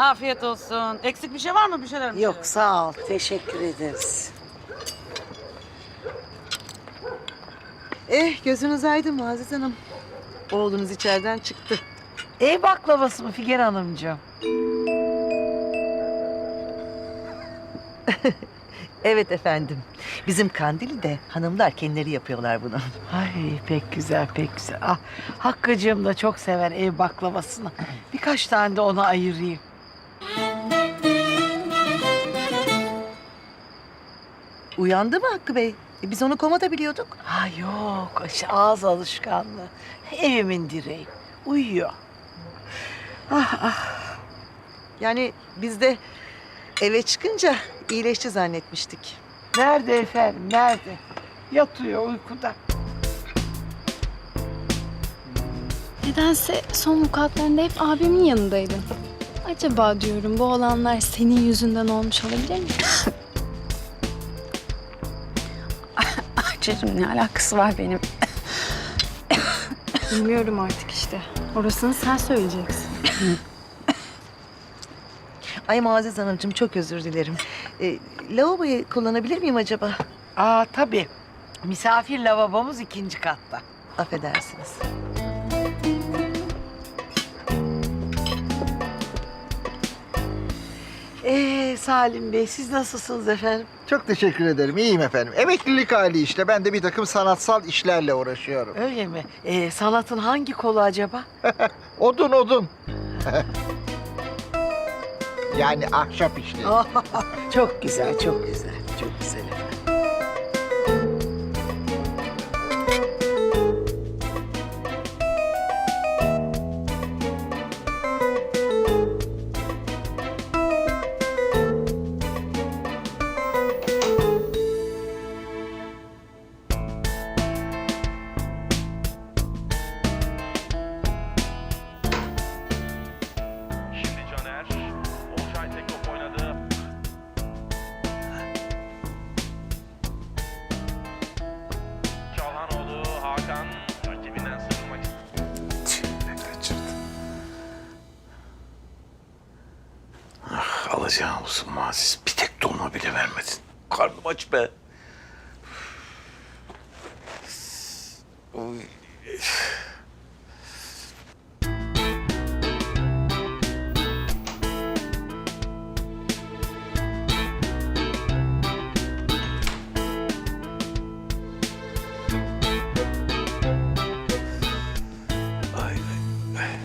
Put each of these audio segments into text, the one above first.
Afiyet olsun. Eksik bir şey var mı? Bir şeyler mi? Yok sağ ol. Teşekkür ederiz. Eh gözünüz aydın Muazzez Hanım. Oğlunuz içeriden çıktı. Ev baklavası mı Figen Hanımcığım? Evet efendim. Bizim Kandili'de hanımlar kendileri yapıyorlar bunu. Ay pek güzel pek güzel. Ah, Hakkı'cığım da çok sever ev baklavasını. Birkaç tane de ona ayırayım. Uyandı mı Hakkı Bey? E, biz onu komada biliyorduk. Ha yok ağız alışkanlığı. Evimin direği. Uyuyor. Ah ah. Yani biz de eve çıkınca iyileşti zannetmiştik. Nerede efendim nerede? Yatıyor uykuda. Nedense son mukatlarında hep abimin yanındaydın. Acaba diyorum bu olanlar senin yüzünden olmuş olabilir mi? Çocuğum ne alakası var benim? Bilmiyorum artık işte. Orasını sen söyleyeceksin. Ay Muazzez Hanımcığım çok özür dilerim. E, lavaboyu kullanabilir miyim acaba? Aa tabii. Misafir lavabomuz ikinci katta. Affedersiniz. Salim Bey siz nasılsınız efendim? Çok teşekkür ederim. İyiyim efendim. Emeklilik hali işte. Ben de bir takım sanatsal işlerle uğraşıyorum. Öyle mi? Ee, sanatın hangi kolu acaba? Odun odun. yani ahşap işleri. çok güzel, çok güzel, çok güzel Hakan rakibinden sıyrılmak Alacağım olsun Muazzez. Bir tek dolma bile vermedin. Karnım aç be. Oy. Ay,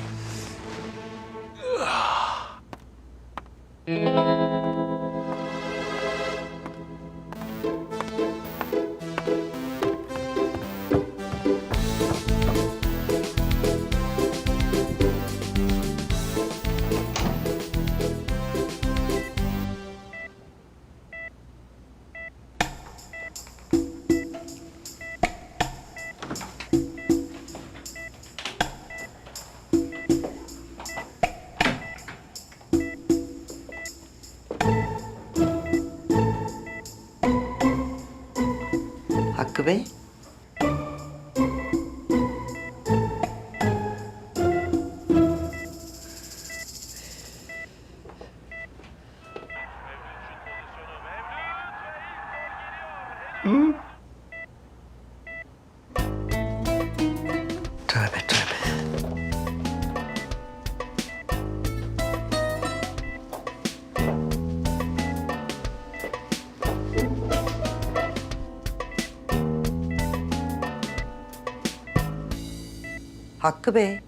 Hakkı Bey. Tövbe Hakkı Bey.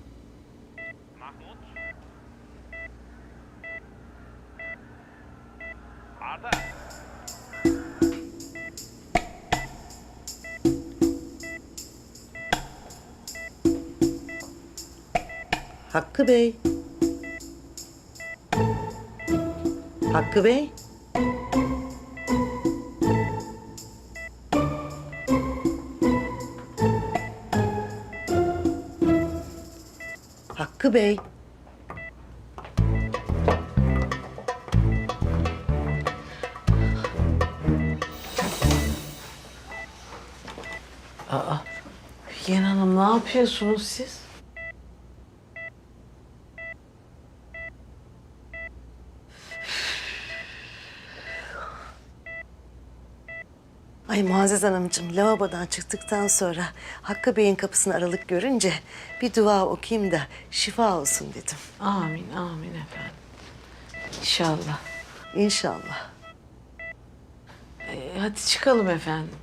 Mahmut. Arda. Hakkı Bey. Hakkı Bey. Hakkı Bey. Figen Hanım ne yapıyorsunuz siz? Ay Muazzez Hanımcığım lavabodan çıktıktan sonra Hakkı Bey'in kapısını aralık görünce bir dua okuyayım da şifa olsun dedim. Amin, amin efendim. İnşallah. İnşallah. Ee, hadi çıkalım efendim.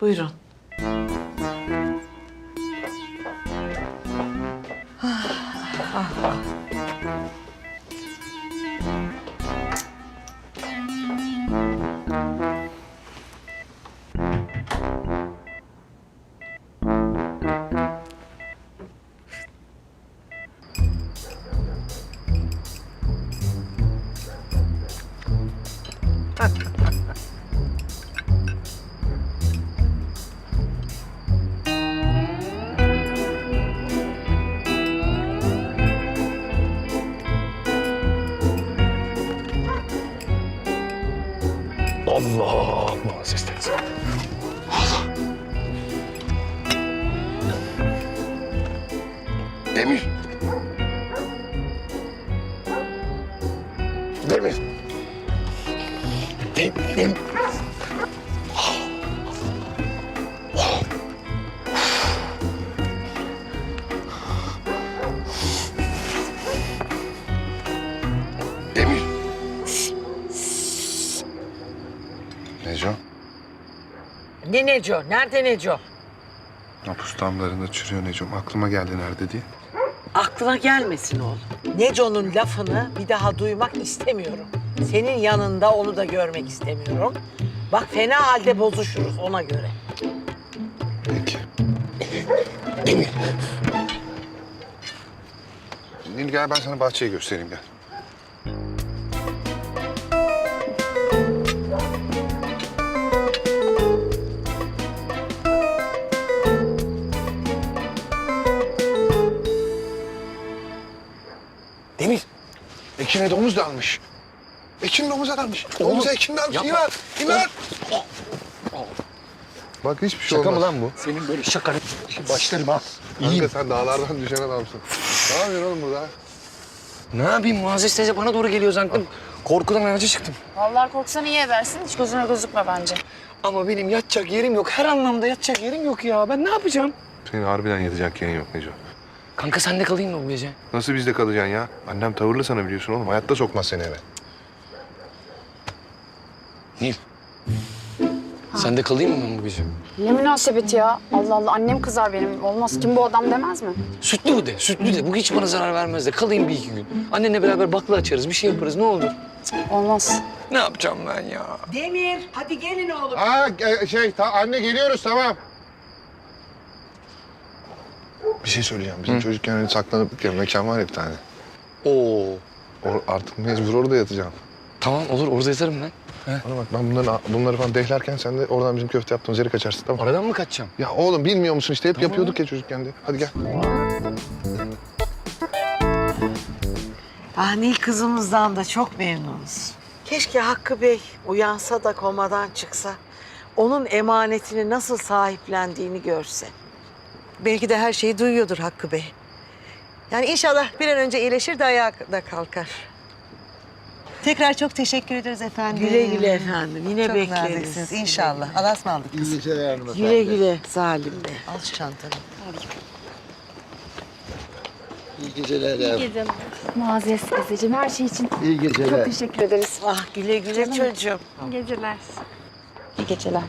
Buyurun. Allah Muazzez teyze. Allah. Demir. Demir. Dem, dem. Demir. Neco, Ne Neco? Nerede Neco? hapus damlarında çürüyor Necom. Aklıma geldi nerede diye. Aklına gelmesin oğlum. Neco'nun lafını bir daha duymak istemiyorum. Senin yanında onu da görmek istemiyorum. Bak fena halde bozuşuruz ona göre. Peki. Nil gel ben sana bahçeyi göstereyim gel. Ekin'e domuz dalmış. Ekin domuza dalmış. Domuza Ekin dalmış. İnan, inan. Bak hiçbir şey Şaka olmaz. mı lan bu? Senin böyle şakanı başlarım ha. Kanka sen dağlardan düşen adamsın. ne yapıyorsun oğlum burada? Ne yapayım Muazzez teyze bana doğru geliyor zannettim. Korkudan ağaca çıktım. Vallahi korksan iyi edersin. Hiç gözüne gözükme bence. Ama benim yatacak yerim yok. Her anlamda yatacak yerim yok ya. Ben ne yapacağım? Senin harbiden yatacak yerin yok Neco. Kanka sen de kalayım mı bu gece? Nasıl bizde kalacaksın ya? Annem tavırlı sana biliyorsun oğlum. Hayatta sokmaz seni eve. Nil. Sen de kalayım mı ben bu gece? Ne münasebet ya. Allah Allah annem kızar benim. Olmaz kim bu adam demez mi? Sütlü bu de, sütlü de. Bu hiç bana zarar vermez de. Kalayım bir iki gün. Annenle beraber bakla açarız, bir şey yaparız. Ne olur? Olmaz. Ne yapacağım ben ya? Demir hadi gelin oğlum. Aa şey ta, anne geliyoruz tamam. Bir şey söyleyeceğim. Bizim çocukken öyle saklanıp gittiğim mekan var ya bir tane. Oo. O, artık mecbur orada yatacağım. Tamam olur, orada yatarım ben. Bana bak ben bunları, bunları falan dehlerken sen de oradan bizim köfte yaptığımız yere kaçarsın tamam Aradan mı kaçacağım? Ya oğlum bilmiyor musun işte hep yapıyorduk ya çocukken de. Hadi gel. Ah Nil kızımızdan da çok memnunuz. Keşke Hakkı Bey uyansa da komadan çıksa. Onun emanetini nasıl sahiplendiğini görse. Belki de her şeyi duyuyordur Hakkı Bey. Yani inşallah bir an önce iyileşir de ayağa da kalkar. Tekrar çok teşekkür ederiz efendim. Güle güle efendim. Yine Çok bekleriz. naziksiniz inşallah. Allah'a ısmarladık kızım. Güle güle Salim Bey. Al şu çantanı. Muazzez teyzeciğim her şey için İyi geceler. çok teşekkür ederiz. Ah güle güle çocuğum. İyi geceler. İyi geceler.